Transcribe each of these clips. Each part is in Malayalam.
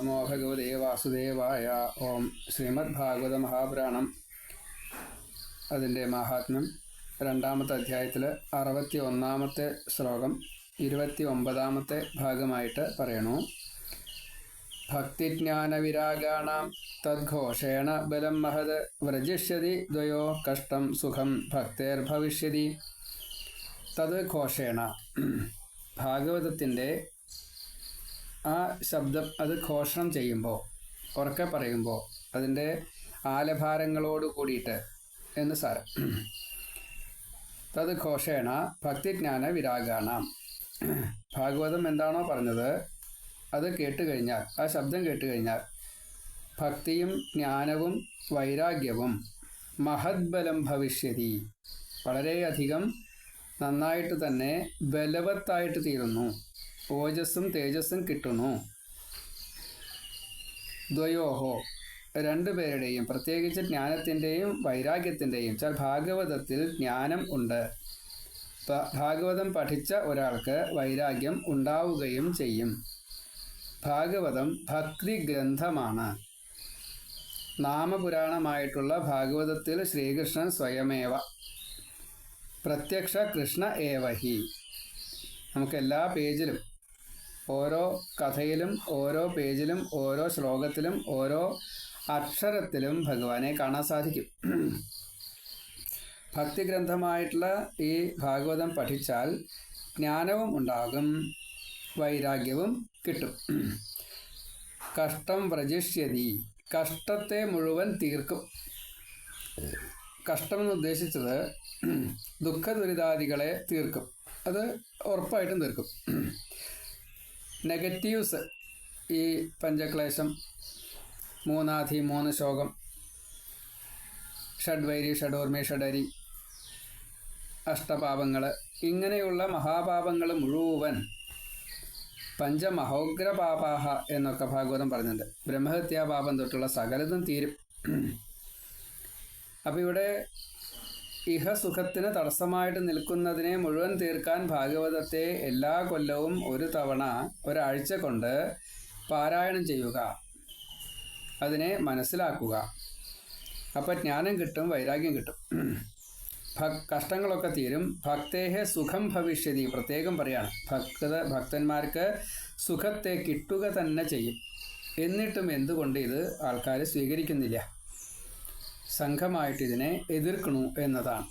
നമോ ഭഗവതേ വാസുദേവായ ഓം ശ്രീമദ് ഭാഗവത മഹാപുരാണം അതിന്റെ മഹാത്മ്യം രണ്ടാമത്തെ അധ്യായത്തിൽ അറുപത്തി ഒന്നാമത്തെ ശ്ലോകം ഇരുപത്തി ഒമ്പതാമത്തെ ഭാഗമായിട്ട് പറയണു. ഭക്തിജ്ഞാനവിരാഗാണാം തദ്ഘോഷേണ ബലം മഹത് വ്രജിഷ്യതി ദ്വയോ കഷ്ടം സുഖം ഭക്തേർഭവിഷ്യതി. തത് ഘോഷേണ ഭാഗവതത്തിന്റെ ആ ശബ്ദം അത് ഘോഷണം ചെയ്യുമ്പോൾ ഉറക്കെ പറയുമ്പോൾ അതിന്റെ ആലഭാരങ്ങളോട് കൂടിയിട്ട് എന്ന് സാരം തത് ഘോഷേണ ഭക്തിജ്ഞാന വിരാഗാണാം. ഭാഗവതം എന്താണോ പറഞ്ഞത് അത് കേട്ട് കഴിഞ്ഞാൽ ആ ശബ്ദം കേട്ട് കഴിഞ്ഞാൽ ഭക്തിയും ജ്ഞാനവും വൈരാഗ്യവും മഹദ്ബലം ഭവിഷ്യതി. വളരെയധികം നന്നായിട്ട് തന്നെ ബലവത്തായിട്ട് തീരുന്നു. ഓജസ്സും തേജസ്സും കിട്ടുന്നു. ദ്വയോഹോ രണ്ടുപേരുടെയും പ്രത്യേകിച്ച് ജ്ഞാനത്തിന്റെയും വൈരാഗ്യത്തിന്റെയും ചില ഭാഗവതത്തിൽ ജ്ഞാനം ഉണ്ട്. ഭാഗവതം പഠിച്ച ഒരാൾക്ക് വൈരാഗ്യം ഉണ്ടാവുകയും ചെയ്യും. ഭാഗവതം ഭക്തി ഗ്രന്ഥമാണ് നാമപുരാണമായിട്ടുള്ള ഭാഗവതത്തിൽ ശ്രീകൃഷ്ണൻ സ്വയമേവ പ്രത്യക്ഷ കൃഷ്ണ ഏവഹി. നമുക്ക് എല്ലാ പേജിലും ഓരോ കഥയിലും ഓരോ പേജിലും ഓരോ ശ്ലോകത്തിലും ഓരോ അക്ഷരത്തിലും ഭഗവാനെ കാണാൻ സാധിക്കും. ഭക്തിഗ്രന്ഥമായിട്ടുള്ള ഈ ഭാഗവതം പഠിച്ചാൽ ജ്ഞാനവും ഉണ്ടാകും വൈരാഗ്യവും കിട്ടും. കഷ്ടം വ്രജിഷ്യതി കഷ്ടത്തെ മുഴുവൻ തീർക്കും. കഷ്ടം എന്ന് ഉദ്ദേശിച്ചത് ദുഃഖ ദുരിതാദികളെ തീർക്കും. അത് ഉറപ്പായിട്ടും തീർക്കും. നെഗറ്റീവ്സ് ഈ പഞ്ചക്ലേശം മൂന്നാധി മൂന്ന് ശോകം ഷഡ്വൈരി ഷഡോർമി ഷഡരി അഷ്ടപാപങ്ങൾ ഇങ്ങനെയുള്ള മഹാപാപങ്ങൾ മുഴുവൻ പഞ്ചമഹോഗ്രപാപാഹ എന്നൊക്കെ ഭാഗവതം പറഞ്ഞിട്ടുണ്ട്. ബ്രഹ്മഹത്യാപാപം തൊട്ടുള്ള സകലതും തീരും. അപ്പോൾ ഇവിടെ ഇഹസുഖത്തിന് തടസ്സമായിട്ട് നിൽക്കുന്നതിനെ മുഴുവൻ തീർക്കാൻ ഭാഗവതത്തെ എല്ലാ കൊല്ലവും ഒരു തവണ ഒരാഴ്ച കൊണ്ട് പാരായണം ചെയ്യുക. അതിനെ മനസ്സിലാക്കുക. അപ്പം ജ്ഞാനം കിട്ടും വൈരാഗ്യം കിട്ടും. കഷ്ടങ്ങളൊക്കെ തീരും. ഭക്തേഹ സുഖം ഭവിഷ്യതി. പ്രത്യേകം പറയാണ്. ഭക്ത ഭക്തന്മാർക്ക് സുഖത്തെ കിട്ടുക തന്നെ ചെയ്യും. എന്നിട്ടും എന്തുകൊണ്ട് ഇത് ആൾക്കാർ സ്വീകരിക്കുന്നില്ല? സംഘമായിട്ട് ഇതിനെ എതിർക്കണു എന്നതാണ്.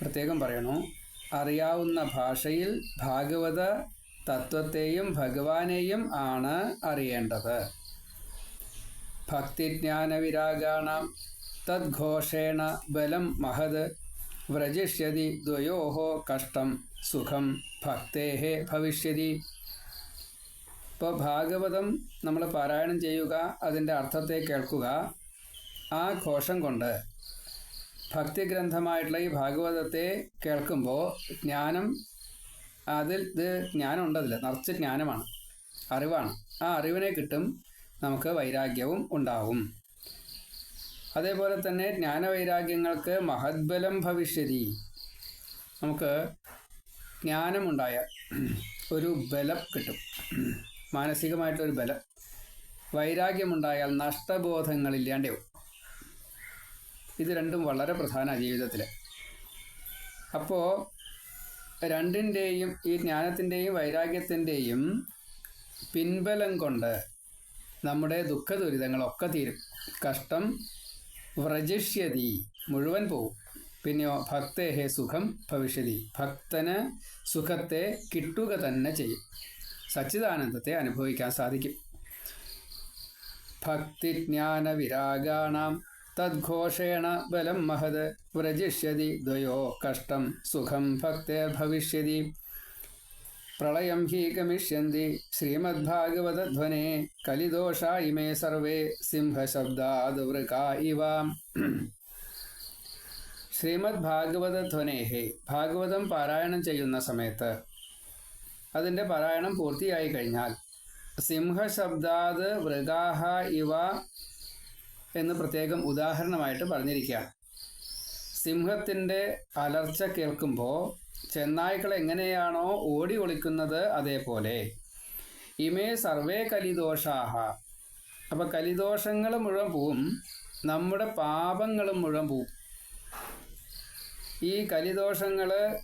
പ്രത്യേകം പറയണു. അറിയാവുന്ന ഭാഷയിൽ ഭാഗവത തത്വത്തെയും ഭഗവാനെയും ആണ് അറിയേണ്ടത്. ഭക്തിജ്ഞാനവിരാഗാണ. തദ്ഘോഷേണ ബലം മഹത്. വ്രജിഷ്യതി ദ്വയോഹോ കഷ്ടം സുഖം ഭക്തേഹേ ഭവിഷ്യതി. ഇപ്പോൾ ഭാഗവതം നമ്മൾ പാരായണം ചെയ്യുക അതിന്റെ അർത്ഥത്തെ കേൾക്കുക. ആ ഘോഷം കൊണ്ട് ഭക്തിഗ്രന്ഥമായിട്ടുള്ള ഈ ഭാഗവതത്തെ കേൾക്കുമ്പോൾ ജ്ഞാനം അതിൽ ഇത് ജ്ഞാനം ഉണ്ടതിൽ നിറച്ച് ജ്ഞാനമാണ് അറിവാണ്. ആ അറിവിനെ കിട്ടും നമുക്ക് വൈരാഗ്യവും ഉണ്ടാവും. അതേപോലെ തന്നെ ജ്ഞാനവൈരാഗ്യങ്ങൾക്ക് മഹത്ബലം ഭവിഷ്യതി. നമുക്ക് ജ്ഞാനമുണ്ടായ ഒരു ബലം കിട്ടും. മാനസികമായിട്ടൊരു ബലം. വൈരാഗ്യമുണ്ടായാൽ നഷ്ടബോധങ്ങളില്ലാണ്ടാവും ഇത് രണ്ടും വളരെ പ്രധാന ജീവിതത്തിൽ അപ്പോൾ രണ്ടിന്റെയും ഈ ജ്ഞാനത്തിന്റെയും വൈരാഗ്യത്തിന്റെയും പിൻബലം കൊണ്ട് നമ്മുടെ ദുഃഖ ദുരിതങ്ങളൊക്കെ തീരും. കഷ്ടം വ്രജിഷ്യതി മുഴുവൻ പോവും. പിന്നെയോ ഭക്തേഹേ സുഖം ഭവിഷ്യതി. ഭക്തന് സുഖത്തെ കിട്ടുക തന്നെ ചെയ്യും. സച്ചിദാനന്ദത്തെ അനുഭവിക്കാൻ സാധിക്കും. ഭക്തിജ്ഞാന ഭക്തിജ്ഞാനവിരാഗാണാം. തദ്ഘോഷേണ ബലം മഹത്. വ്രജിഷ്യതി ദ്വയോ കഷ്ടം. സുഖം ഭക്തേർഭവിഷ്യതി പ്രളയം ഹി ഗമിഷ്യന്തി. ശ്രീമദ്ഭാഗവതധ്വനെ. കലിദോഷ ഇമേ സർവേ. സിംഹശബ്ദാത് വൃക ഇവ. ശ്രീമദ് ഭാഗവതധ്വനേഹേ ഭാഗവതം പാരായണം ചെയ്യുന്ന സമയത്ത് അതിന്റെ പാരായണം പൂർത്തിയായി കഴിഞ്ഞാൽ സിംഹശബ്ദാത് വൃഗാഹ ഇവ എന്ന് പ്രത്യേകം ഉദാഹരണമായിട്ട് പറഞ്ഞിരിക്കുകയാണ് സിംഹത്തിന്റെ അലർച്ച കേൾക്കുമ്പോൾ ചെന്നായ്ക്കൾ എങ്ങനെയാണോ ഓടി ഒളിക്കുന്നത് അതേപോലെ. ഇമേ സർവേ കലിദോഷാഹ. അപ്പോൾ കലിദോഷങ്ങൾ മുഴുവൻ പോവും നമ്മുടെ പാപങ്ങളും മുഴുവൻ പോവും. ഈ കലിദോഷങ്ങൾ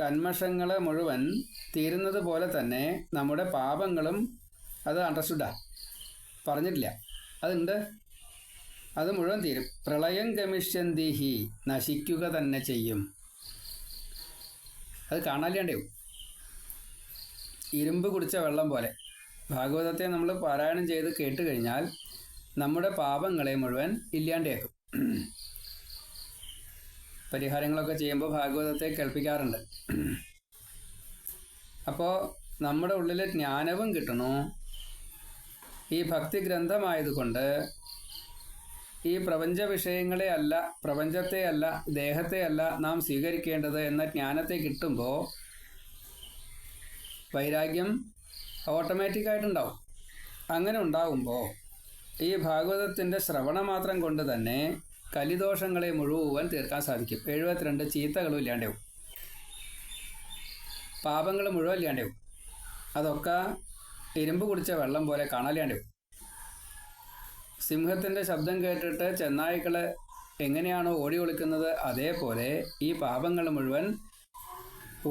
കന്മഷങ്ങൾ മുഴുവൻ തീരുന്നത് പോലെ തന്നെ നമ്മുടെ പാപങ്ങളും അത് അണ്ടർസ്റ്റുഡാ പറഞ്ഞിട്ടില്ല. അതുണ്ട്. അത് മുഴുവൻ തീരും. പ്രളയം ഗമിഷ്യന്തിഹി നശിക്കുക തന്നെ ചെയ്യും. അത് കാണാല്ലാണ്ടാവും ഇരുമ്പ് കുടിച്ച വെള്ളം പോലെ. ഭാഗവതത്തെ നമ്മൾ പാരായണം ചെയ്ത് കേട്ട് കഴിഞ്ഞാൽ നമ്മുടെ പാപങ്ങളെ മുഴുവൻ ഇല്ലാണ്ടാക്കും പരിഹാരങ്ങളൊക്കെ ചെയ്യുമ്പോൾ ഭാഗവതത്തെ കേൾപ്പിക്കാറുണ്ട്. അപ്പോൾ നമ്മുടെ ഉള്ളിൽ ജ്ഞാനവും കിട്ടണു. ഈ ഭക്തി ഗ്രന്ഥമായതുകൊണ്ട് ഈ പ്രപഞ്ച വിഷയങ്ങളെ അല്ല പ്രപഞ്ചത്തെ അല്ല ദേഹത്തെ അല്ല നാം സ്വീകരിക്കേണ്ടത് എന്ന ജ്ഞാനത്തെ കിട്ടുമ്പോൾ വൈരാഗ്യം ഓട്ടോമാറ്റിക്കായിട്ടുണ്ടാവും. അങ്ങനെ ഉണ്ടാകുമ്പോൾ ഈ ഭാഗവതത്തിന്റെ ശ്രവണം മാത്രം കൊണ്ട് തന്നെ കലിദോഷങ്ങളെ മുഴുവൻ തീർക്കാൻ സാധിക്കും. എഴുപത്തിരണ്ട് ചീത്തകളും ഇല്ലാണ്ടാവും പാപങ്ങൾ മുഴുവൻ ഇല്ലാണ്ടാവും അതൊക്കെ ഇരുമ്പ് കുടിച്ച വെള്ളം പോലെ കാണാല്ലാണ്ടാവും സിംഹത്തിന്റെ ശബ്ദം കേട്ടിട്ട് ചെന്നായ്ക്കൾ എങ്ങനെയാണോ ഓടി ഒളിക്കുന്നത് അതേപോലെ ഈ പാപങ്ങൾ മുഴുവൻ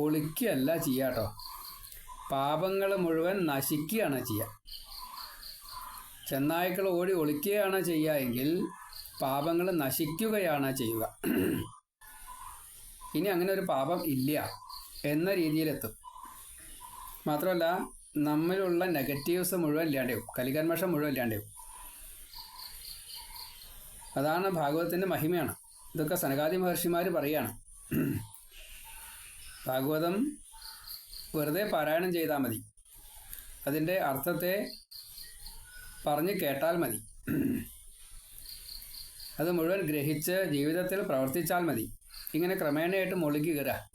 ഒളിക്കുകയല്ല ചെയ്യാട്ടോ. പാപങ്ങൾ മുഴുവൻ നശിക്കുകയാണ് ചെയ്യുക ചെന്നായ്ക്കൾ ഓടി ഒളിക്കുകയാണ് ചെയ്യുക എങ്കിൽ പാപങ്ങൾ നശിക്കുകയാണ് ചെയ്യുക. ഇനി അങ്ങനെ ഒരു പാപം ഇല്ല എന്ന രീതിയിലെത്തും. മാത്രമല്ല നമ്മിലുള്ള നെഗറ്റീവ്സ് മുഴുവൻ ഇല്ലാണ്ടാവും കലികന്മഷം മുഴുവൻ ഇല്ലാണ്ടാവും അതാണ് ഭാഗവതത്തിന്റെ മഹിമയാണ്. ഇതൊക്കെ സനകാദി മഹർഷിമാർ പറയാണ്. ഭാഗവതം വെറുതെ പാരായണം ചെയ്താൽ മതി. അതിന്റെ അർത്ഥത്തെ പറഞ്ഞ് കേട്ടാൽ മതി. അത് മുഴുവൻ ഗ്രഹിച്ച് ജീവിതത്തിൽ പ്രവർത്തിച്ചാൽ മതി. ഇങ്ങനെ ക്രമേണയായിട്ട് മുളുകി കയറുക.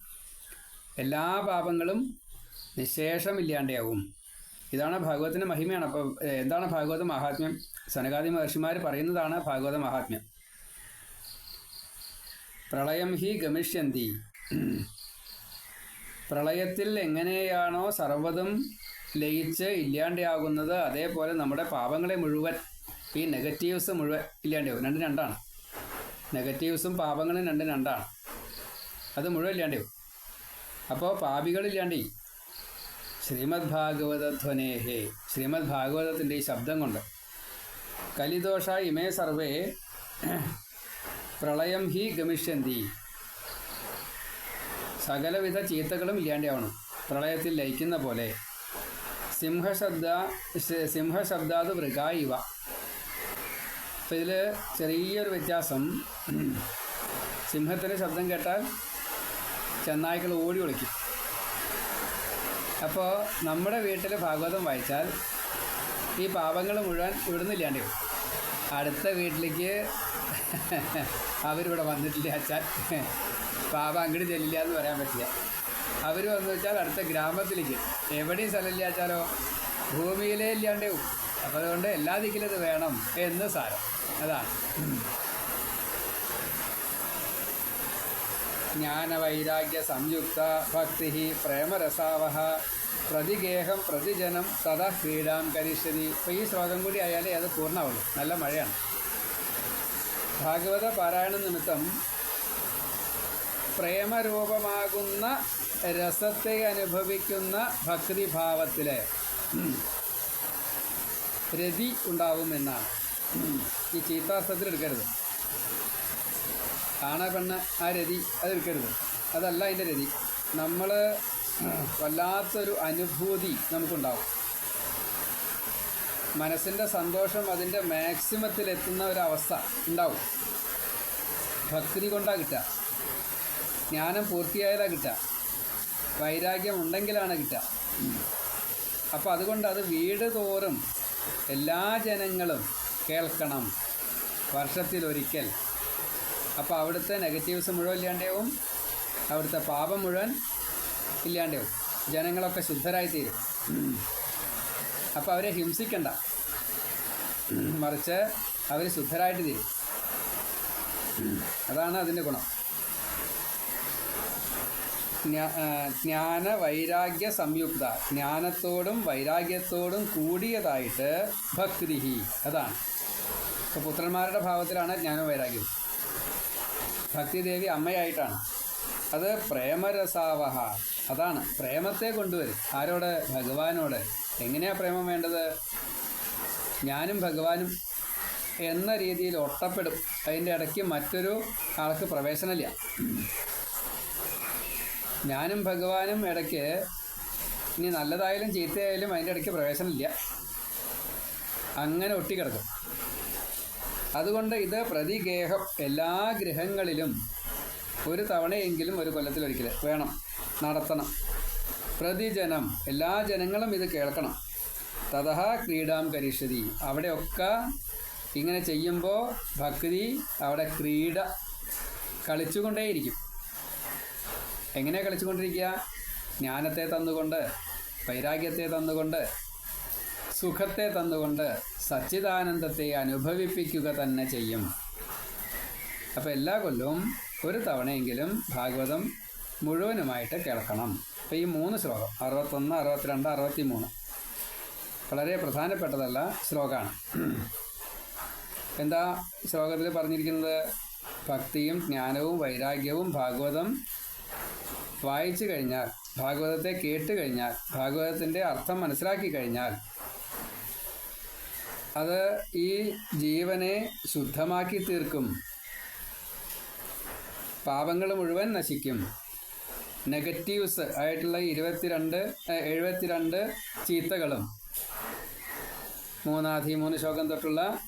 എല്ലാ പാപങ്ങളും നിശേഷം ഇല്ലാണ്ടാവും ഇതാണ് ഭാഗവതത്തിന്റെ മഹിമയാണ്. അപ്പോൾ എന്താണ് ഭാഗവത മഹാത്മ്യം? സനകാദി മഹർഷിമാർ പറയുന്നതാണ് ഭാഗവത മഹാത്മ്യം. പ്രളയം ഹി ഗമിഷ്യന്തി. പ്രളയത്തിൽ എങ്ങനെയാണോ സർവതും ലയിച്ച് ഇല്ലാണ്ടാകുന്നത് അതേപോലെ നമ്മുടെ പാപങ്ങളെ മുഴുവൻ ഈ നെഗറ്റീവ്സ് മുഴുവൻ ഇല്ലാണ്ടാവും രണ്ടും രണ്ടാണ്. നെഗറ്റീവ്സും പാപങ്ങളും രണ്ടും രണ്ടാണ്. അത് മുഴുവൻ ഇല്ലാണ്ടാവും അപ്പോൾ പാപികളില്ലാണ്ടേ ശ്രീമദ് ഭാഗവത ധ്വനേഹേ ശ്രീമദ് ഭാഗവതത്തിന്റെ ഈ ശബ്ദം കൊണ്ട് കലിദോഷ ഇമേ സർവേ പ്രളയം ഹി ഗമിഷ്യന്തി. സകലവിധ ചീത്തകളും ഇല്ലാണ്ടാവണം പ്രളയത്തിൽ ലയിക്കുന്ന പോലെ. സിംഹശബ്ദ സിംഹശബ്ദാത് മൃഗായിവ അപ്പം ഇതിൽ ചെറിയൊരു വ്യത്യാസം. സിംഹത്തിന്റെ ശബ്ദം കേട്ടാൽ ചെന്നായ്ക്കൾ ഓടി ഒളിക്കും. അപ്പോൾ നമ്മുടെ വീട്ടിൽ ഭാഗവതം വായിച്ചാൽ ഈ പാപങ്ങൾ മുഴുവൻ ഇവിടുന്ന് പോകും അടുത്ത വീട്ടിലേക്ക് അവരിവിടെ വന്നിട്ടില്ല അച്ഛാൻ പാപം അങ്ങോട്ട് ചെല്ലില്ല എന്ന് പറയാൻ പറ്റില്ല. അവർ വന്നു വെച്ചാൽ അടുത്ത ഗ്രാമത്തിലേക്ക്. എവിടെയും സ്ഥലമില്ല വെച്ചാലോ ഭൂമിയിലേ ഇല്ലാണ്ടേ അപ്പോൾ അതുകൊണ്ട് എല്ലാ ദിക്കിലും ഇത് വേണം എന്ന് സാരം. ജ്ഞാനവൈരാഗ്യ സംയുക്ത ഭക്തി പ്രേമരസാവഹ പ്രതിഗേഹം പ്രതിജനം സദാ ക്രീഡാം കരിഷ്യതി. ഇപ്പോൾ ഈ ശ്ലോകം കൂടി ആയാലേ അത് പൂർണമാവുള്ളൂ. നല്ല മഴയാണ്. ഭാഗവത പാരായണ നിമിത്തം പ്രേമരൂപമാകുന്ന രസത്തെ അനുഭവിക്കുന്ന ഭക്തിഭാവത്തിലെ രതി ഉണ്ടാവുമെന്നാണ്. ഈ ചീത്താർത്ഥത്തിൽ എടുക്കരുത്. കാണാ പെണ്ണ ആ രതി അതെടുക്കരുത് അതല്ല അതിന്റെ രതി. നമ്മൾ വല്ലാത്തൊരു അനുഭൂതി നമുക്കുണ്ടാവും. മനസ്സിന്റെ സന്തോഷം അതിന്റെ മാക്സിമത്തിലെത്തുന്ന ഒരവസ്ഥ ഉണ്ടാവും. ഭക്തി കൊണ്ടാണ് കിട്ടുക. ജ്ഞാനം പൂർത്തിയായതാണ് കിട്ടുക. വൈരാഗ്യം ഉണ്ടെങ്കിലാണ് കിട്ടുക. അപ്പോൾ അതുകൊണ്ട് അത് വീട് തോറും എല്ലാ ജനങ്ങളും കേൾക്കണം. വർഷത്തിലൊരിക്കൽ. അപ്പോൾ അവിടുത്തെ നെഗറ്റീവ്സ് മുഴുവൻ ഇല്ലാണ്ടാവും അവിടുത്തെ പാപം മുഴുവൻ ഇല്ലാണ്ടാവും ജനങ്ങളൊക്കെ ശുദ്ധരായി തീരും അപ്പോൾ അവരെ ഹിംസിക്കണ്ട. മറിച്ച് അവർ ശുദ്ധരായിട്ട് തീരും. അതാണ് അതിന്റെ ഗുണം. ജ്ഞാന വൈരാഗ്യ സംയുക്ത. ജ്ഞാനത്തോടും വൈരാഗ്യത്തോടും കൂടിയതായിട്ട് ഭക്തിഹി. അതാണ്. ഇപ്പോൾ പുത്രന്മാരുടെ ഭാവത്തിലാണ് ജ്ഞാനവും വൈരാഗ്യം ഭക്തിദേവി അമ്മയായിട്ടാണ്. അത് പ്രേമരസാവഹ. അതാണ്. പ്രേമത്തെ കൊണ്ടുവരും. ആരോട്? ഭഗവാനോട്. എങ്ങനെയാ പ്രേമം വേണ്ടത്? ഞാനും ഭഗവാനും എന്ന രീതിയിൽ ഒട്ടപ്പെടും. അതിന്റെ ഇടയ്ക്ക് മറ്റൊരു ആൾക്ക് പ്രവേശനമില്ല. ഞാനും ഭഗവാനും ഇടയ്ക്ക് ഇനി നല്ലതായാലും ചീത്തയായാലും അതിന്റെ ഇടയ്ക്ക് പ്രവേശനമില്ല. അങ്ങനെ ഒട്ടിക്കിടക്കും. അതുകൊണ്ട് ഇത് പ്രതിഗേഹം. എല്ലാ ഗ്രഹങ്ങളിലും ഒരു തവണയെങ്കിലും ഒരു കൊല്ലത്തിലൊരിക്കൽ വേണം. നടത്തണം. പ്രതിജനം. എല്ലാ ജനങ്ങളും ഇത് കേൾക്കണം. തഥ ക്രീഡാം കരീഷതി അവിടെയൊക്കെ ഇങ്ങനെ ചെയ്യുമ്പോൾ ഭക്തി അവിടെ ക്രീഡ കളിച്ചുകൊണ്ടേയിരിക്കും. എങ്ങനെയാണ് കളിച്ചുകൊണ്ടിരിക്കുക? ജ്ഞാനത്തെ തന്നുകൊണ്ട് വൈരാഗ്യത്തെ തന്നുകൊണ്ട് സുഖത്തെ തന്നുകൊണ്ട് സച്ചിദാനന്ദത്തെ അനുഭവിപ്പിക്കുക തന്നെ ചെയ്യും. അപ്പോൾ എല്ലാ കൊല്ലവും ഒരു തവണയെങ്കിലും ഭാഗവതം മുഴുവനുമായിട്ട് കേൾക്കണം. അപ്പോൾ ഈ മൂന്ന് ശ്ലോകം അറുപത്തൊന്ന് അറുപത്തിരണ്ട് അറുപത്തി മൂന്ന് വളരെ പ്രധാനപ്പെട്ടതല്ല ശ്ലോകമാണ് എന്താ ശ്ലോകത്തിൽ പറഞ്ഞിരിക്കുന്നത്? ഭക്തിയും ജ്ഞാനവും വൈരാഗ്യവും ഭാഗവതം വായിച്ചു കഴിഞ്ഞാൽ ഭാഗവതത്തെ കേട്ട് കഴിഞ്ഞാൽ ഭാഗവതത്തിന്റെ അർത്ഥം മനസ്സിലാക്കി കഴിഞ്ഞാൽ അത് ഈ ജീവനെ ശുദ്ധമാക്കി തീർക്കും. പാപങ്ങൾ മുഴുവൻ നശിക്കും. നെഗറ്റീവ്സ് ആയിട്ടുള്ള ഇരുപത്തിരണ്ട് എഴുപത്തിരണ്ട് ചീത്തകളും. മൂന്നാധി മൂന്ന് ശോകം തൊട്ടുള്ള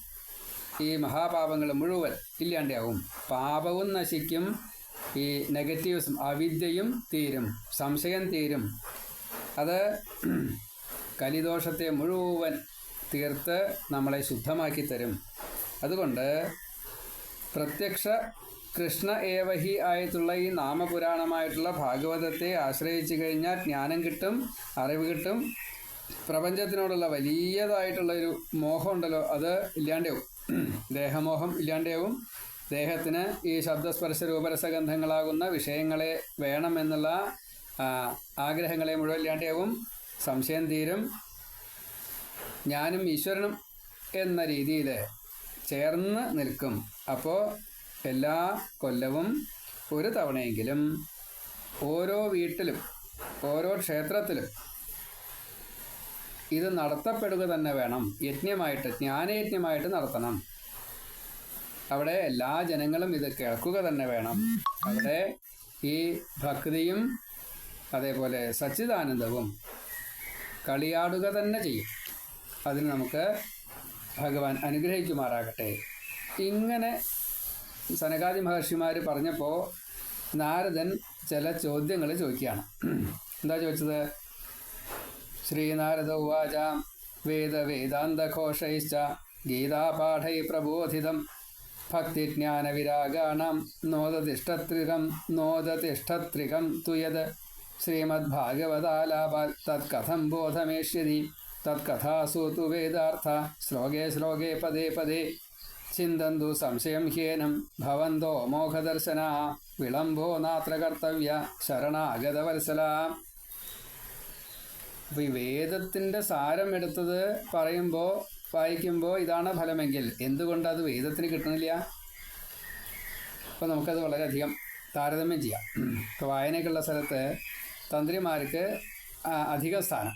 ഈ മഹാപാപങ്ങൾ മുഴുവൻ ഇല്ലാണ്ടാവും. പാപവും നശിക്കും. ഈ നെഗറ്റീവ്സും അവിദ്യയും തീരും സംശയം തീരും. അത് കലിദോഷത്തെ മുഴുവൻ തീർത്ത് നമ്മളെ ശുദ്ധമാക്കി തരും. അതുകൊണ്ട് പ്രത്യക്ഷ കൃഷ്ണ ഏവഹി ആയിട്ടുള്ള ഈ നാമപുരാണമായിട്ടുള്ള ഭാഗവതത്തെ ആശ്രയിച്ചു കഴിഞ്ഞാൽ ജ്ഞാനം കിട്ടും അറിവ് കിട്ടും. പ്രപഞ്ചത്തിനോടുള്ള വലിയതായിട്ടുള്ള ഒരു മോഹം ഉണ്ടല്ലോ അത് ഇല്ലാണ്ടാവും. ദേഹമോഹം ഇല്ലാണ്ടാവും. ദേഹത്തിന് ഈ ശബ്ദസ്പർശ രൂപരസഗന്ധങ്ങളാകുന്ന വിഷയങ്ങളെ വേണമെന്നുള്ള എന്നുള്ള ആഗ്രഹങ്ങളെ മുഴുവൻ ഇല്ലാണ്ടാവും. സംശയം തീരും. ഞാനും ഈശ്വരനും എന്ന രീതിയിൽ ചേർന്ന് നിൽക്കും. അപ്പോൾ എല്ലാ കൊല്ലവും ഒരു തവണയെങ്കിലും ഓരോ വീട്ടിലും ഓരോ ക്ഷേത്രത്തിലും ഇത് നടത്തപ്പെടുക തന്നെ വേണം. യജ്ഞമായിട്ട് ജ്ഞാനയജ്ഞമായിട്ട് നടത്തണം. അവിടെ എല്ലാ ജനങ്ങളും ഇത് കേൾക്കുക തന്നെ വേണം. അവിടെ ഈ ഭക്തിയും അതേപോലെ സച്ചിദാനന്ദവും കളിയാടുക തന്നെ ചെയ്യും. അതിന് നമുക്ക് ഭഗവാൻ അനുഗ്രഹിക്കുമാറാകട്ടെ. ഇങ്ങനെ സനകാദി മഹർഷിമാർ പറഞ്ഞപ്പോൾ നാരദൻ ചില ചോദ്യങ്ങൾ ചോദിക്കുകയാണ്. എന്താ ചോദിച്ചത്? ശ്രീനാരദ ഉവാച വേദവേദാന്തഘോഷൈശ്ച ഗീതാപാഠൈ പ്രബോധിതം ഭക്തിജ്ഞാനവിരാഗാണം നോദതിഷ്ഠത്രികം നോദതിഷ്ഠത്രികം തുയത് ശ്രീമദ്ഭാഗവതാലാപാൽ തത്കഥം ബോധമേഷ്യതി തത്കഥാസു തു വേദാർത്ഥ ശ്ലോകേ ശ്ലോകേ പദേ പദേ. ചിന്തന്തു സംശയം ഹ്യേനം ഭവന്തോ മോഹദർശന വിളംബോ നാത്ര കർത്തവ്യ ശരണാഗതവത്സല അപ്പോൾ ഈ വേദത്തിന്റെ സാരം എടുത്തത് പറയുമ്പോൾ വായിക്കുമ്പോൾ ഇതാണ് ഫലമെങ്കിൽ. എന്തുകൊണ്ട് അത് വേദത്തിന് കിട്ടുന്നില്ല അപ്പോൾ നമുക്കത് വളരെയധികം താരതമ്യം ചെയ്യാം. ഇപ്പോൾ വായനയ്ക്കുള്ള സ്ഥലത്ത് തന്ത്രിമാർക്ക് അധിക സ്ഥാനം.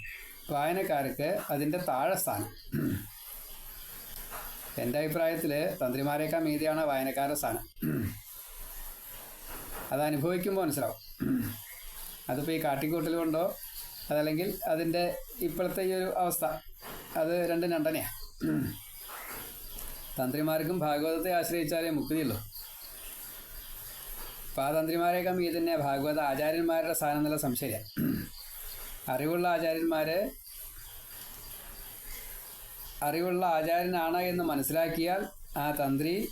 വായനക്കാർക്ക് അതിന്റെ താഴെ സ്ഥാനം. എന്റെ അഭിപ്രായത്തിൽ തന്ത്രിമാരെക്കാൾ മീതിയാണ് വായനക്കാരുടെ സ്ഥാനം. അത് അനുഭവിക്കുമ്പോൾ മനസ്സിലാവും. അതിപ്പോൾ ഈ കാട്ടിക്കൂട്ടൽ കൊണ്ടോ അതല്ലെങ്കിൽ അതിന്റെ ഇപ്പോഴത്തെ ഈ ഒരു അവസ്ഥ. അത് രണ്ടും രണ്ടനെയാ. തന്ത്രിമാർക്കും ഭാഗവതത്തെ ആശ്രയിച്ചാലേ മുക്തിയുള്ളൂ. തന്ത്രിമാരെയൊക്കെ ഈ തന്നെ ഭാഗവത ആചാര്യന്മാരുടെ സ്ഥാനം എന്നുള്ള സംശയ അറിവുള്ള ആചാര്യന്മാർ അറിവുള്ള ആചാര്യനാണ് എന്ന് മനസ്സിലാക്കിയാൽ ആ തന്ത്രി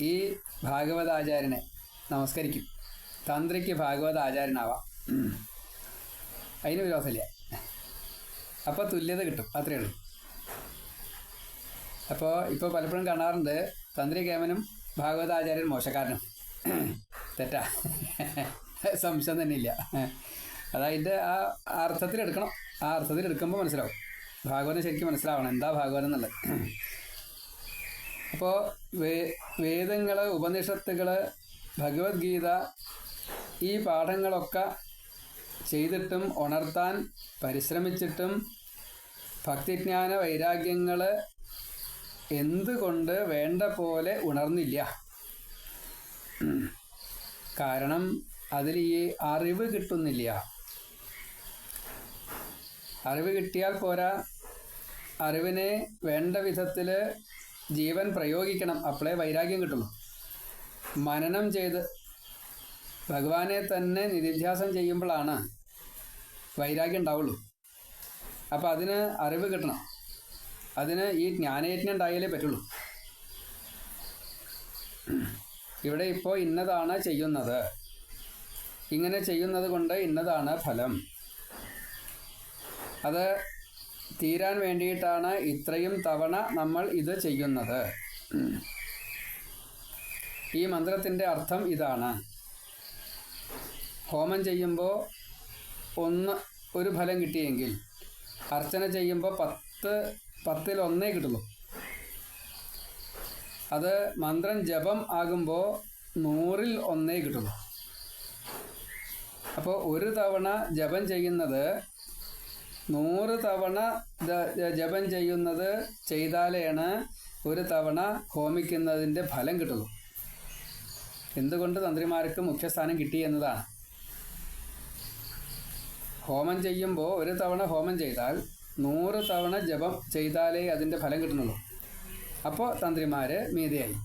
ഈ ഭാഗവത ആചാര്യനെ നമസ്കരിക്കും. തന്ത്രിക്ക് ഭാഗവത ആചാര്യനാവാം. അതിന് വിരോധമില്ല. അപ്പോൾ തുല്യത കിട്ടും. അത്രയേ ഉള്ളൂ. അപ്പോൾ ഇപ്പോൾ പലപ്പോഴും കാണാറുണ്ട് തന്ത്രി കേമനും ഭാഗവതാചാര്യൻ മോശക്കാരനും. തെറ്റാ. സംശയം തന്നെ ഇല്ല അതതിന്റെ ആ അർത്ഥത്തിൽ എടുക്കണം ആ അർത്ഥത്തിൽ എടുക്കുമ്പോൾ മനസ്സിലാവും. ഭാഗവതം ശരിക്കും മനസ്സിലാവണം. എന്താ ഭാഗവതം എന്നുള്ളത്. അപ്പോൾ വേ വേദങ്ങൾ ഉപനിഷത്തുകൾ ഭഗവത്ഗീത ഈ പാഠങ്ങളൊക്കെ ചെയ്തിട്ടും ഉണർത്താൻ പരിശ്രമിച്ചിട്ടും ഭക്തിജ്ഞാന വൈരാഗ്യങ്ങൾ എന്തുകൊണ്ട് വേണ്ട പോലെ ഉണർന്നില്ല? കാരണം അതിൽ ഈ അറിവ് കിട്ടുന്നില്ല. അറിവ് കിട്ടിയാൽ പോരാ. അറിവിനെ വേണ്ട വിധത്തിൽ ജീവൻ പ്രയോഗിക്കണം. അപ്പോഴേ വൈരാഗ്യം കിട്ടുള്ളൂ. മനനം ചെയ്ത് ഭഗവാനെ തന്നെ നിധിധ്യാസം ചെയ്യുമ്പോഴാണ് വൈരാഗ്യം ഉണ്ടാവുള്ളൂ. അപ്പോൾ അതിന് അറിവ് കിട്ടണം. അതിന് ഈ ജ്ഞാനയജ്ഞം ഉണ്ടായാലേ പറ്റുള്ളൂ. ഇവിടെ ഇപ്പോൾ ഇന്നതാണ് ചെയ്യുന്നത്. ഇങ്ങനെ ചെയ്യുന്നത് കൊണ്ട് ഇന്നതാണ് ഫലം. അത് തീരാൻ വേണ്ടിയിട്ടാണ് ഇത്രയും തവണ നമ്മൾ ഇത് ചെയ്യുന്നത്. ഈ മന്ത്രത്തിന്റെ അർത്ഥം ഇതാണ്. ഹോമം ചെയ്യുമ്പോൾ ഒന്ന് ഒരു ഫലം കിട്ടിയെങ്കിൽ അർച്ചന ചെയ്യുമ്പോൾ പത്ത് പത്തിൽ ഒന്നേ കിട്ടുള്ളൂ. അത് മന്ത്രം ജപം ആകുമ്പോൾ നൂറിൽ ഒന്നേ കിട്ടുള്ളൂ. അപ്പോൾ ഒരു തവണ ജപം ചെയ്യുന്നത് നൂറ് തവണ ജപം ചെയ്യുന്നത് ചെയ്താലാണ് ഒരു തവണ ഹോമിക്കുന്നതിന്റെ ഫലം കിട്ടുള്ളൂ. എന്തുകൊണ്ട് തന്ത്രിമാർക്ക് മുഖ്യസ്ഥാനം കിട്ടി എന്നതാണ്? ഹോമം ചെയ്യുമ്പോൾ ഒരു തവണ ഹോമം ചെയ്താൽ നൂറ് തവണ ജപം ചെയ്താലേ അതിന്റെ ഫലം കിട്ടുന്നുള്ളൂ. അപ്പോൾ തന്ത്രിമാർ മീതയായി.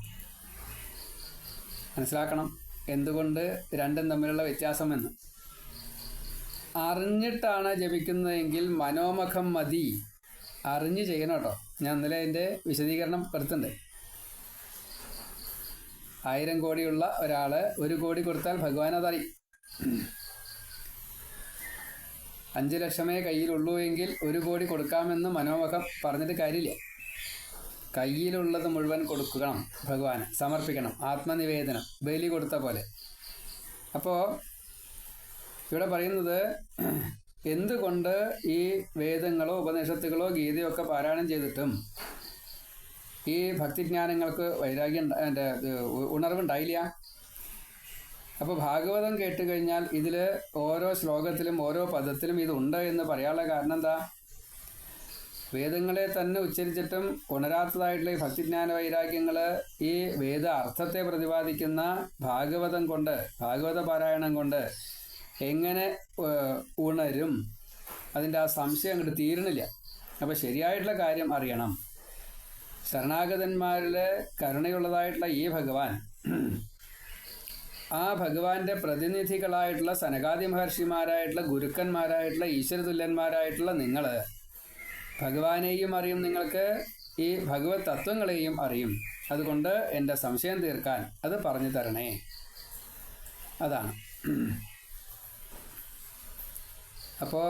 മനസ്സിലാക്കണം എന്തുകൊണ്ട് രണ്ടും തമ്മിലുള്ള വ്യത്യാസം എന്ന്. അറിഞ്ഞിട്ടാണ് ജപിക്കുന്നതെങ്കിൽ മനോമുഖം മതി. അറിഞ്ഞ് ചെയ്യണം കേട്ടോ. ഞാൻ ഇന്നലെ അതിന്റെ വിശദീകരണം കൊടുത്തിട്ടുണ്ട് ആയിരം കോടിയുള്ള ഒരാൾ ഒരു കോടി കൊടുത്താൽ ഭഗവാൻ അതറിയും അഞ്ച് ലക്ഷമേ കയ്യിലുള്ളൂ എങ്കിൽ ഒരു കോടി കൊടുക്കാമെന്ന് മനോമഹം പറഞ്ഞിട്ട് കാര്യമില്ല. കയ്യിലുള്ളത് മുഴുവൻ കൊടുക്കണം ഭഗവാന്. സമർപ്പിക്കണം ആത്മനിവേദനം ബലി കൊടുത്ത പോലെ. അപ്പോൾ ഇവിടെ പറയുന്നത് എന്തുകൊണ്ട് ഈ വേദങ്ങളോ ഉപനിഷത്തുകളോ ഗീതയോ ഒക്കെ പാരായണം ചെയ്തിട്ടും ഈ ഭക്തിജ്ഞാനങ്ങൾക്ക് വൈരാഗ്യം എന്റെ ഉണർവുണ്ടായില്ല? അപ്പോൾ ഭാഗവതം കേട്ട് കഴിഞ്ഞാൽ ഇതിൽ ഓരോ ശ്ലോകത്തിലും ഓരോ പദത്തിലും ഇതുണ്ട് എന്ന് പറയാനുള്ള കാരണം എന്താ? വേദങ്ങളെ തന്നെ ഉച്ചരിച്ചിട്ടും ഉണരാത്തതായിട്ടുള്ള ഈ ഭക്തിജ്ഞാന വൈരാഗ്യങ്ങൾ ഈ വേദ അർത്ഥത്തെ പ്രതിപാദിക്കുന്ന ഭാഗവതം കൊണ്ട് ഭാഗവത പാരായണം കൊണ്ട് എങ്ങനെ ഉണരും? അതിന്റെ ആ സംശയം അങ്ങോട്ട് തീരണില്ല അപ്പോൾ ശരിയായിട്ടുള്ള കാര്യം അറിയണം. ശരണാഗതന്മാരിൽ കരുണയുള്ളതായിട്ടുള്ള ഈ ഭഗവാൻ ആ ഭഗവാന്റെ പ്രതിനിധികളായിട്ടുള്ള സനകാദി മഹർഷിമാരായിട്ടുള്ള ഗുരുക്കന്മാരായിട്ടുള്ള ഈശ്വരതുല്യന്മാരായിട്ടുള്ള നിങ്ങൾ ഭഗവാനെയും അറിയും നിങ്ങൾക്ക് ഈ ഭഗവത് തത്വങ്ങളെയും അറിയും. അതുകൊണ്ട് എന്റെ സംശയം തീർക്കാൻ അത് പറഞ്ഞു തരണേ. അതാണ്. അപ്പോൾ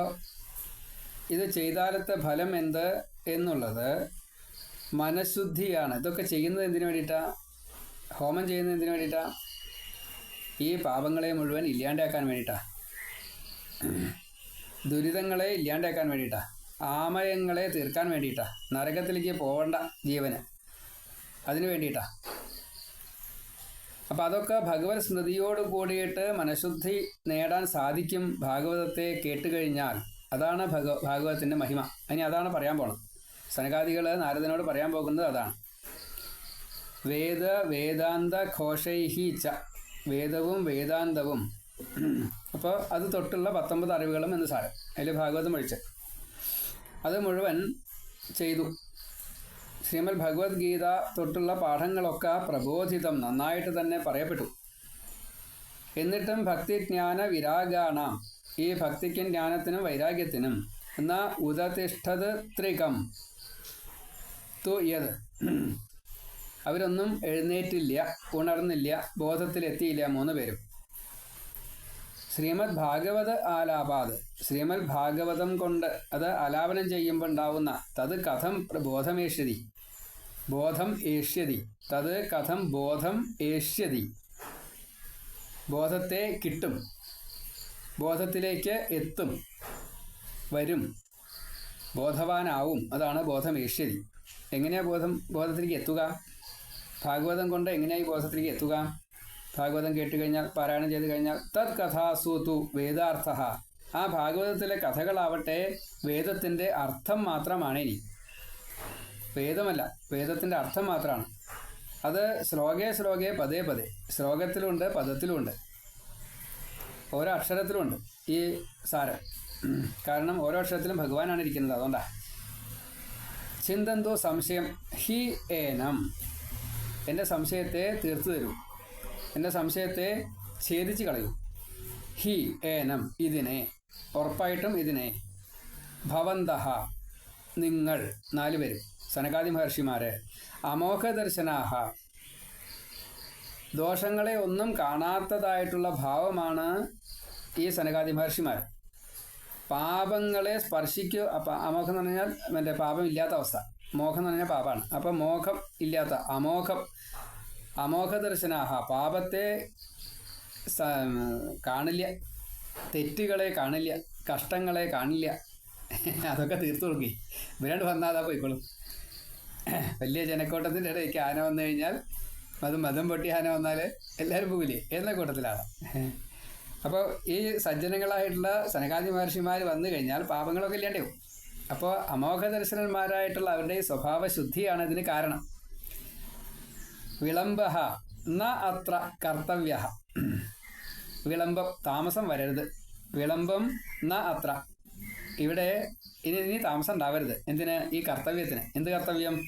ഇത് ചെയ്താലത്തെ ഫലം എന്ത് എന്നുള്ളത് മനഃശുദ്ധിയാണ്. ഇതൊക്കെ ചെയ്യുന്നത് എന്തിനു വേണ്ടിയിട്ടാണ് ഹോമം ചെയ്യുന്നത് എന്തിനു വേണ്ടിയിട്ടാണ് ഈ പാപങ്ങളെ മുഴുവൻ ഇല്ലാണ്ടാക്കാൻ വേണ്ടിയിട്ടാ. ദുരിതങ്ങളെ ഇല്ലാണ്ടാക്കാൻ വേണ്ടിയിട്ടാ. ആമയങ്ങളെ തീർക്കാൻ വേണ്ടിയിട്ടാ. നരകത്തിലേക്ക് പോകണ്ട ജീവന്. അതിനു വേണ്ടിയിട്ടാ. അപ്പം അതൊക്കെ ഭഗവത് സ്മൃതിയോട് കൂടിയിട്ട് മനഃശുദ്ധി നേടാൻ സാധിക്കും ഭാഗവതത്തെ കേട്ടുകഴിഞ്ഞാൽ അതാണ് ഭഗ ഭാഗവതത്തിന്റെ മഹിമ. ഇനി അതാണ് പറയാൻ പോണത്. സനകാദികൾ നാരദനോട് പറയാൻ പോകുന്നത് അതാണ്. വേദ വേദാന്ത ഘോഷൈഹി ച. വേദവും വേദാന്തവും. അപ്പോൾ അത് തൊട്ടുള്ള പത്തൊമ്പത് അറിവുകളും എന്ന് സാരം. അതിൽ ഭാഗവതം ഒഴിച്ച്. അത് മുഴുവൻ ചെയ്തു. ശ്രീമൽ ഭഗവത്ഗീത തൊട്ടുള്ള പാഠങ്ങളൊക്കെ പ്രബോധിതം നന്നായിട്ട് തന്നെ പറയപ്പെട്ടു. എന്നിട്ടും ഭക്തിജ്ഞാന വിരാഗാണ. ഈ ഭക്തിക്കും ജ്ഞാനത്തിനും വൈരാഗ്യത്തിനും. എന്നാ ഉദതിഷ്ഠത് ത്രികം. തു യത്. അവരൊന്നും എഴുന്നേറ്റില്ല ഉണർന്നില്ല ബോധത്തിലെത്തിയില്ല മൂന്ന് പേരും. ശ്രീമദ് ഭാഗവത ആലാപാത് ശ്രീമദ് ഭാഗവതം കൊണ്ട് അത് ആലാപനം ചെയ്യുമ്പോൾ ഉണ്ടാവുന്ന തത് കഥം ബോധമേഷ്യതി. ബോധം ഏഷ്യതി. തത് കഥം ബോധം ഏഷ്യതി. ബോധത്തെ കിട്ടും. ബോധത്തിലേക്ക് എത്തും. വരും. ബോധവാനാവും. അതാണ് ബോധമേഷ്യതി. എങ്ങനെയാണ് ബോധം ബോധത്തിലേക്ക് എത്തുക? ഭാഗവതം കൊണ്ട് എങ്ങനെയായി ബോധത്തിലേക്ക് എത്തുക? ഭാഗവതം കേട്ട് കഴിഞ്ഞാൽ പാരായണം ചെയ്ത് കഴിഞ്ഞാൽ തത് കഥാസൂതു വേദാർത്ഥ. ആ ഭാഗവതത്തിലെ കഥകളാവട്ടെ വേദത്തിന്റെ അർത്ഥം മാത്രമാണ് ഇനി. വേദമല്ല വേദത്തിന്റെ അർത്ഥം മാത്രമാണ്. അത് ശ്ലോകേ ശ്ലോകേ പതേ പതേ ശ്ലോകത്തിലുണ്ട് പദത്തിലുമുണ്ട് ഓരോ അക്ഷരത്തിലുമുണ്ട് ഈ സാരം. കാരണം ഓരോ അക്ഷരത്തിലും ഭഗവാനാണ് ഇരിക്കുന്നത് അതുകൊണ്ടാണ് ചിന്തന്തോ സംശയം ഹി ഏനം. എന്റെ സംശയത്തെ തീർത്തു തരൂ. എന്റെ സംശയത്തെ ഛേദിച്ച് കളയും. ഹി ഏനം ഇതിനെ. ഉറപ്പായിട്ടും ഇതിനെ. ഭവന്തഹ നിങ്ങൾ നാല് പേരും. സനകാദി മഹർഷിമാരെ. അമോഘദർശനാഹ. ദോഷങ്ങളെ ഒന്നും കാണാത്തതായിട്ടുള്ള ഭാവമാണ് ഈ സനകാദി മഹർഷിമാർ. പാപങ്ങളെ സ്പർശിക്കുക അമോഘം എന്ന് പറഞ്ഞാൽ മറ്റേ പാപം ഇല്ലാത്ത അവസ്ഥ. മോഹം എന്ന് പറഞ്ഞാൽ പാപമാണ് അപ്പം മോഹം ഇല്ലാത്ത അമോഘം അമോഘ ദർശനാഹ പാപത്തെ കാണില്ല. തെറ്റുകളെ കാണില്ല. കഷ്ടങ്ങളെ കാണില്ല. അതൊക്കെ തീർത്തു കൊടുക്കി. ഇവരാണ്ട് വന്നാതാ പോയിക്കോളും. വലിയ ജനക്കൂട്ടത്തിന്റെ ഇടയ്ക്ക് ആന വന്നു കഴിഞ്ഞാൽ അത് മതം പൊട്ടി ആന വന്നാൽ എല്ലാവരും പോകില്ലേ എന്ന കൂട്ടത്തിലാണ്? അപ്പോൾ ഈ സജ്ജനങ്ങളായിട്ടുള്ള സനകാദി മഹർഷിമാർ വന്നു കഴിഞ്ഞാൽ പാപങ്ങളൊക്കെ ഇല്ലാണ്ടേ അപ്പോൾ അമോഘ ദർശനന്മാരായിട്ടുള്ള അവരുടെ സ്വഭാവ ശുദ്ധിയാണ് ഇതിന് കാരണം. വിളംബ ന അത്ര കർത്തവ്യ വിളംബം താമസം വരരുത്. വിളംബം ന അത്ര. ഇവിടെ ഇനി ഇനി താമസം ഉണ്ടാവരുത്. എന്തിന്? ഈ കർത്തവ്യത്തിന്. എന്ത് കർത്തവ്യം?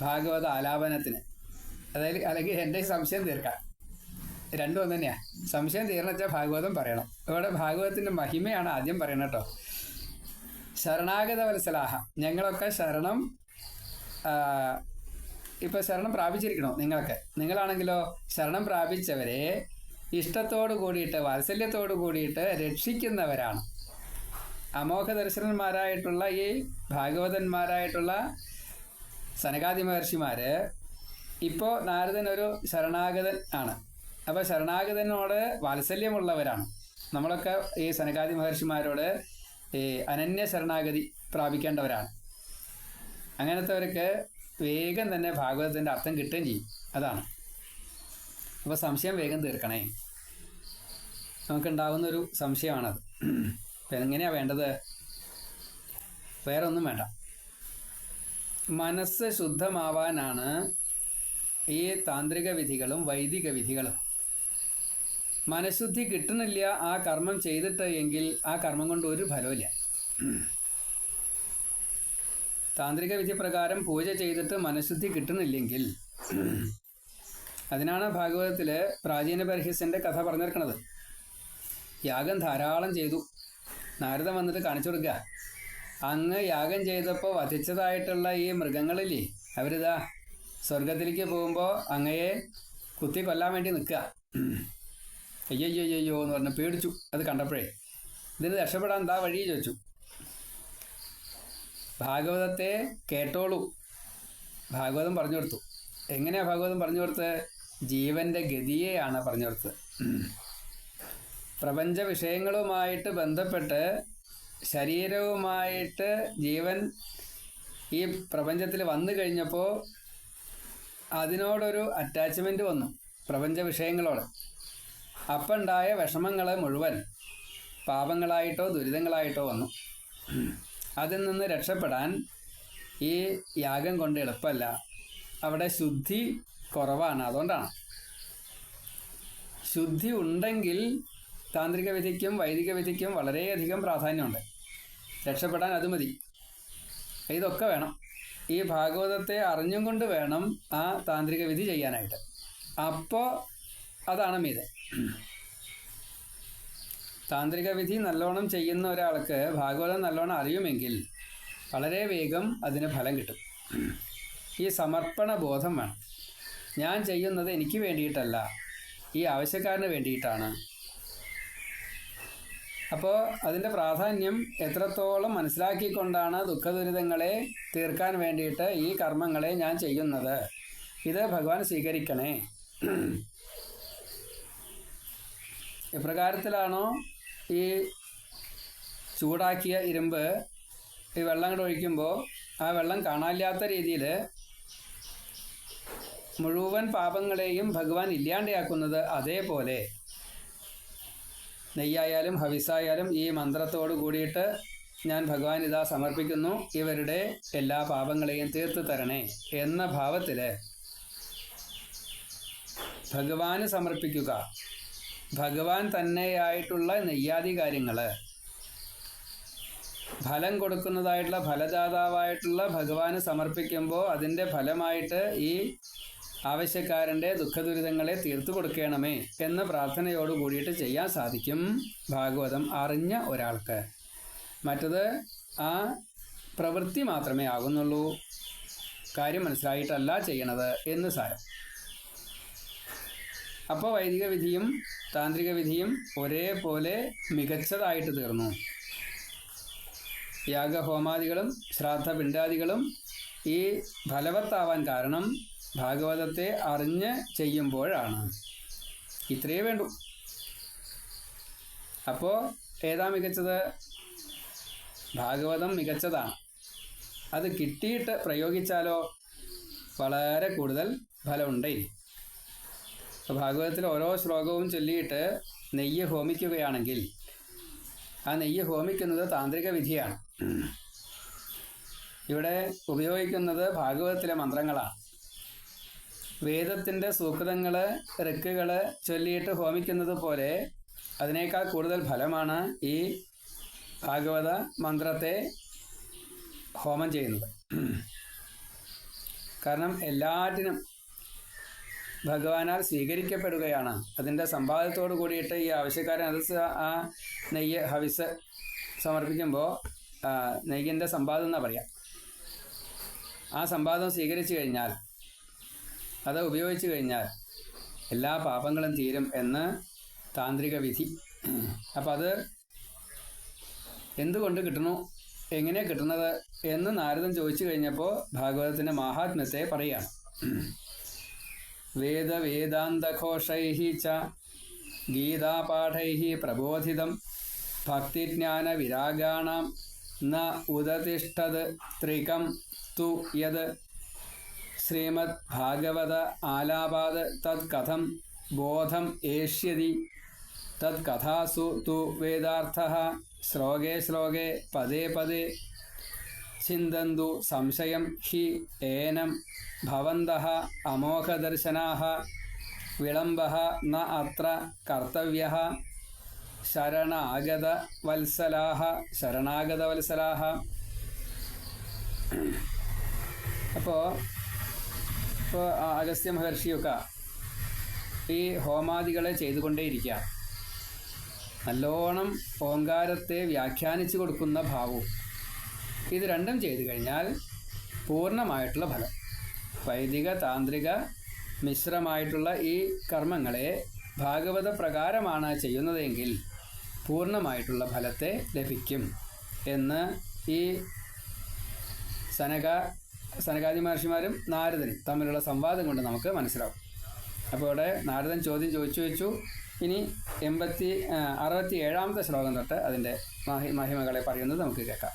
ഭാഗവത ആലാപനത്തിന്. അതായത് അല്ലെങ്കിൽ എന്റെ സംശയം തീർക്കാം രണ്ടും ഒന്ന് തന്നെയാണ് സംശയം തീർന്നു വെച്ചാൽ ഭാഗവതം പറയണം. ഇവിടെ ഭാഗവതത്തിന്റെ മഹിമയാണ് ആദ്യം പറയണം കേട്ടോ. ശരണാഗത വത്സലാഹ ഞങ്ങളൊക്കെ ശരണം ഇപ്പൊ ശരണം പ്രാപിച്ചിരിക്കണോ നിങ്ങളൊക്കെ നിങ്ങളാണെങ്കിലോ ശരണം പ്രാപിച്ചവരെ ഇഷ്ടത്തോടു കൂടിയിട്ട് വാത്സല്യത്തോടു കൂടിയിട്ട് രക്ഷിക്കുന്നവരാണ്. അമോഘ ദർശനന്മാരായിട്ടുള്ള ഈ ഭാഗവതന്മാരായിട്ടുള്ള സനകാദി മഹർഷിമാര് ഇപ്പോ നാരദൻ ഒരു ശരണാഗതൻ ആണ്. അപ്പോൾ ശരണാഗതനോട് വാത്സല്യമുള്ളവരാണ്. നമ്മളൊക്കെ ഈ സനകാദി മഹർഷിമാരോട് ഈ അനന്യ ശരണാഗതി പ്രാപിക്കേണ്ടവരാണ്. അങ്ങനത്തെവർക്ക് വേഗം തന്നെ ഭാഗവതത്തിന്റെ അർത്ഥം കിട്ടുകയും ചെയ്യും. അതാണ്. അപ്പോൾ സംശയം വേഗം തീർക്കണേ. നമുക്കുണ്ടാകുന്നൊരു സംശയമാണത്. അപ്പം എങ്ങനെയാണ് വേണ്ടത്? വേറെ ഒന്നും വേണ്ട. മനസ്സ് ശുദ്ധമാവാനാണ് ഈ താന്ത്രിക വിധികളും വൈദിക വിധികളും. മനഃശുദ്ധി കിട്ടണില്ല ആ കർമ്മം ചെയ്തിട്ട് എങ്കിൽ ആ കർമ്മം കൊണ്ട് ഒരു ഫലമില്ല താന്ത്രിക വിധി പ്രകാരം പൂജ ചെയ്തിട്ട് മനഃശുദ്ധി കിട്ടുന്നില്ലെങ്കിൽ അതിനാണ് ഭാഗവതത്തിൽ പ്രാചീന ബർഹിസിന്റെ കഥ പറഞ്ഞിരിക്കണത്. യാഗം ധാരാളം ചെയ്തു. നാരദം വന്നിട്ട് കാണിച്ചു കൊടുക്കുക അങ്ങ് യാഗം ചെയ്തപ്പോൾ വധിച്ചതായിട്ടുള്ള ഈ മൃഗങ്ങളില്ലേ അവരിതാ സ്വർഗത്തിലേക്ക് പോകുമ്പോൾ അങ്ങയെ കുത്തി കൊല്ലാൻ വേണ്ടി നിൽക്കുക അയ്യോ അയ്യോ എന്ന് പറഞ്ഞ് പേടിച്ചു. അത് കണ്ടപ്പോഴേ. ഇതിന് രക്ഷപ്പെടാൻ എന്താ വഴി ചോദിച്ചു. ഭാഗവതത്തെ കേട്ടോളൂ. ഭാഗവതം പറഞ്ഞു കൊടുത്തു. എങ്ങനെയാ ഭാഗവതം പറഞ്ഞു കൊടുത്ത് ജീവന്റെ ഗതിയെയാണ് പറഞ്ഞു കൊടുത്തത്. പ്രപഞ്ച വിഷയങ്ങളുമായിട്ട് ബന്ധപ്പെട്ട് ശരീരവുമായിട്ട് ജീവൻ ഈ പ്രപഞ്ചത്തിൽ വന്നു കഴിഞ്ഞപ്പോൾ അതിനോടൊരു അറ്റാച്ച്മെന്റ് വന്നു പ്രപഞ്ച വിഷയങ്ങളോട്. അപ്പുണ്ടായ വിഷമങ്ങൾ മുഴുവൻ പാപങ്ങളായിട്ടോ ദുരിതങ്ങളായിട്ടോ വന്നു. അതിൽ നിന്ന് രക്ഷപ്പെടാൻ ഈ യാഗം കൊണ്ട് എളുപ്പമല്ല. അവിടെ ശുദ്ധി കുറവാണ്. അതുകൊണ്ടാണ്. ശുദ്ധി ഉണ്ടെങ്കിൽ താന്ത്രിക വിധിക്കും വൈദിക വിധിക്കും വളരെയധികം പ്രാധാന്യമുണ്ട്. രക്ഷപ്പെടാൻ അത് മതി. ഇതൊക്കെ വേണം. ഈ ഭാഗവതത്തെ അറിഞ്ഞും കൊണ്ട് വേണം ആ താന്ത്രിക വിധി ചെയ്യാനായിട്ട്. അപ്പോൾ അതാണ് മീതെ. താന്ത്രിക വിധി നല്ലോണം ചെയ്യുന്ന ഒരാൾക്ക് ഭാഗവതം നല്ലോണം അറിയുമെങ്കിൽ വളരെ വേഗം അതിന് ഫലം കിട്ടും. ഈ സമർപ്പണ ബോധം വേണം. ഞാൻ ചെയ്യുന്നത് എനിക്ക് വേണ്ടിയിട്ടല്ല ഈ ആവശ്യക്കാരന് വേണ്ടിയിട്ടാണ്. അപ്പോൾ അതിന്റെ പ്രാധാന്യം എത്രത്തോളം മനസ്സിലാക്കിക്കൊണ്ടാണ് ദുഃഖദുരിതങ്ങളെ തീർക്കാൻ വേണ്ടിയിട്ട് ഈ കർമ്മങ്ങളെ ഞാൻ ചെയ്യുന്നത്? ഇത് ഭഗവാൻ സ്വീകരിക്കണേ. എപ്രകാരത്തിലാണോ ഈ ചൂടാക്കിയ ഇരുമ്പ് ഈ വെള്ളം കൂടെ ഒഴിക്കുമ്പോൾ ആ വെള്ളം കാണാനില്ലാത്ത രീതിയിൽ മുഴുവൻ പാപങ്ങളെയും ഭഗവാൻ ഇല്ലാണ്ടാക്കുന്നത് അതേപോലെ നെയ്യായാലും ഹവിസായാലും ഈ മന്ത്രത്തോട് കൂടിയിട്ട് ഞാൻ ഭഗവാൻ ഇതാ സമർപ്പിക്കുന്നു. ഇവരുടെ എല്ലാ പാപങ്ങളെയും തീർത്ത് തരണേ എന്ന ഭാവത്തിൽ ഭഗവാന് സമർപ്പിക്കുക. ഭഗവാൻ തന്നെയായിട്ടുള്ള നെയ്യാദി കാര്യങ്ങൾ ഫലം കൊടുക്കുന്നതായിട്ടുള്ള ഫലദാതാവായിട്ടുള്ള ഭഗവാന് സമർപ്പിക്കുമ്പോൾ അതിന്റെ ഫലമായിട്ട് ഈ ആവശ്യക്കാരന്റെ ദുഃഖദുരിതങ്ങളെ തീർത്തു കൊടുക്കണമേ എന്ന പ്രാർത്ഥനയോട് കൂടിയിട്ട് ചെയ്യാൻ സാധിക്കും ഭാഗവതം അറിഞ്ഞ ഒരാൾക്ക്. മറ്റത് ആ പ്രവൃത്തി മാത്രമേ ആകുന്നുള്ളൂ. കാര്യം മനസ്സിലായിട്ടല്ല ചെയ്യണത് എന്ന് സാരം. അപ്പോൾ വൈദിക വിധിയും താന്ത്രിക വിധിയും ഒരേപോലെ മികച്ചതായിട്ട് തീർന്നു. യാഗഹോമാദികളും ശ്രാദ്ധ പിണ്ടാദികളും ഈ ഫലവത്താവാൻ കാരണം ഭാഗവതത്തെ അറിഞ്ഞ് ചെയ്യുമ്പോഴാണ്. ഇത്രയേ വേണ്ടൂ. അപ്പോൾ ഏതാ മികച്ചത്? ഭാഗവതം മികച്ചതാണ് അത് കിട്ടിയിട്ട് പ്രയോഗിച്ചാലോ? വളരെ കൂടുതൽ ഫലമുണ്ടേ. അപ്പോൾ ഭാഗവതത്തിൽ ഓരോ ശ്ലോകവും ചൊല്ലിയിട്ട് നെയ്യ് ഹോമിക്കുകയാണെങ്കിൽ ആ നെയ്യ് ഹോമിക്കുന്നത് താന്ത്രിക വിധിയാണ്. ഇവിടെ ഉപയോഗിക്കുന്നത് ഭാഗവതത്തിലെ മന്ത്രങ്ങളാണ്. വേദത്തിന്റെ സൂക്തങ്ങൾ ഋക്കുകൾ ചൊല്ലിയിട്ട് ഹോമിക്കുന്നത് പോലെ അതിനേക്കാൾ കൂടുതൽ ഫലമാണ് ഈ ഭാഗവത മന്ത്രത്തെ ഹോമം ചെയ്യുന്നത്. കാരണം എല്ലാറ്റിനും ഭഗവാനാൽ സ്വീകരിക്കപ്പെടുകയാണ്. അതിന്റെ സമ്പാദത്തോട് കൂടിയിട്ട് ഈ ആവശ്യക്കാരൻ അത് ആ നെയ്യ് ഹവിസ് സമർപ്പിക്കുമ്പോൾ നെയ്യിന്റെ സമ്പാദം എന്നാ പറയാം? ആ സമ്പാദം സ്വീകരിച്ചു കഴിഞ്ഞാൽ അത് ഉപയോഗിച്ചു കഴിഞ്ഞാൽ എല്ലാ പാപങ്ങളും തീരും എന്ന് താന്ത്രിക വിധി. അപ്പം അത് എന്തുകൊണ്ട് കിട്ടണു എങ്ങനെ കിട്ടുന്നത്? എന്ന് നാരദൻ ചോദിച്ചു കഴിഞ്ഞപ്പോൾ ഭാഗവതത്തിന്റെ മാഹാത്മ്യത്തെ പറയുകയാണ്. പ്രബോധിതം. ഭക്തിജ്ഞാനവിരാഗാണാം. ന ഉദതിഷ്ഠത് ത്രികം തു യത്. ശ്രീമദ് ഭാഗവത ആലാപാത് തത് കഥം ബോധം ഏഷ്യതി. തത് കഥാസു തു വേദാർത്ഥ. ശ്ലോകേ ശ്ലോകേ പദേ പദേ. ചിന്തന്തു? സംശയം ഹി ഏനം ഭവന്തः അമോഘദർശനാः വിളംബः ന അത്ര കർത്തവ്യः ശരണാഗതവത്സലാः ശരണാഗതവത്സലാः അപ്പോൾ ഇപ്പോൾ അഗസ്ത്യ മഹർഷിയൊക്കെ ഈ ഹോമാദികളെ ചെയ്തുകൊണ്ടേയിരിക്കുക നല്ലോണം ഓങ്കാരത്തെ വ്യാഖ്യാനിച്ചു കൊടുക്കുന്ന ഭാവവും. ഇത് രണ്ടും ചെയ്തു കഴിഞ്ഞാൽ പൂർണമായിട്ടുള്ള ഫലം. വൈദിക താന്ത്രിക മിശ്രമായിട്ടുള്ള ഈ കർമ്മങ്ങളെ ഭാഗവത പ്രകാരമാണ് ചെയ്യുന്നതെങ്കിൽ പൂർണമായിട്ടുള്ള ഫലത്തെ ലഭിക്കും എന്ന് ഈ സനക സനകാദി മഹർഷിമാരും നാരദനും തമ്മിലുള്ള സംവാദം കൊണ്ട് നമുക്ക് മനസ്സിലാവും. അപ്പോൾ ഇവിടെ നാരദൻ ചോദ്യം ചോദിച്ചു വെച്ചു. ഇനി എൺപത്തി അറുപത്തി ഏഴാമത്തെ ശ്ലോകം തൊട്ട് അതിന്റെ മഹി മഹിമകളെ പറയുന്നത് നമുക്ക് കേൾക്കാം.